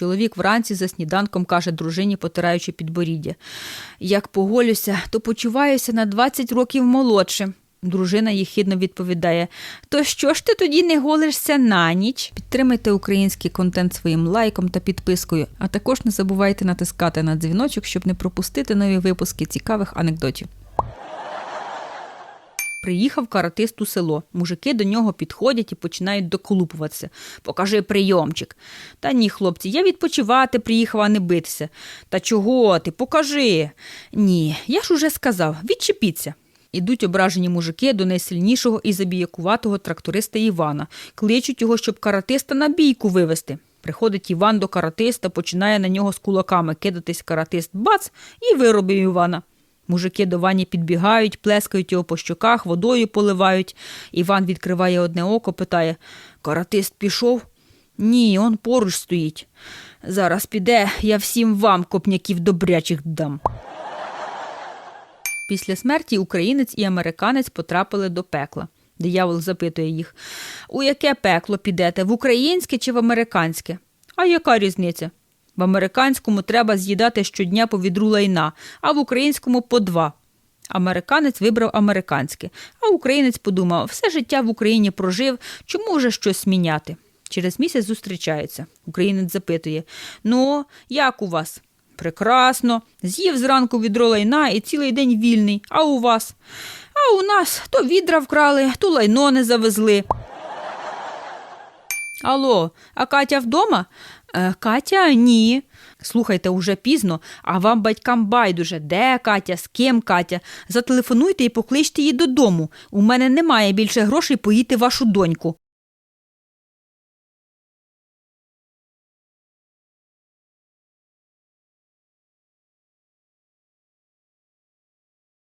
Чоловік вранці за сніданком каже дружині, потираючи підборіддя. Як поголюся, то почуваюся на 20 років молодшим. Дружина їхідно відповідає: То що ж ти тоді не голишся на ніч? Підтримайте український контент своїм лайком та підпискою, а також не забувайте натискати на дзвіночок, щоб не пропустити нові випуски цікавих анекдотів. Приїхав каратист у село. Мужики до нього підходять і починають доколупуватися. Покажи прийомчик. Та ні, хлопці, я відпочивати приїхав, а не битися. Та чого ти? Покажи. Ні, я ж уже сказав, відчепіться. Ідуть ображені мужики до найсильнішого і забіякуватого тракториста Івана. Кличуть його, щоб каратиста на бійку вивести. Приходить Іван до каратиста, починає на нього з кулаками кидатись каратист бац і виробив Івана. Мужики до Вані підбігають, плескають його по щоках, водою поливають. Іван відкриває одне око, питає: Каратист пішов? Ні, он поруч стоїть. Зараз піде, я всім вам копняків добрячих дам. Після смерті українець і американець потрапили до пекла. Диявол запитує їх: У яке пекло підете? В українське чи в американське? А яка різниця? В американському треба з'їдати щодня по відру лайна, а в українському по два. Американець вибрав американське, а українець подумав, все життя в Україні прожив, чому вже щось міняти? Через місяць зустрічаються. Українець запитує: Ну, як у вас? Прекрасно. З'їв зранку відро лайна і цілий день вільний. А у вас? А у нас то відра вкрали, то лайно не завезли. Алло, а Катя вдома? Е, Катя ні. Слухайте, уже пізно, а вам батькам байдуже, де Катя, з ким Катя. Зателефонуйте і покличте її додому. У мене немає більше грошей поїти вашу доньку.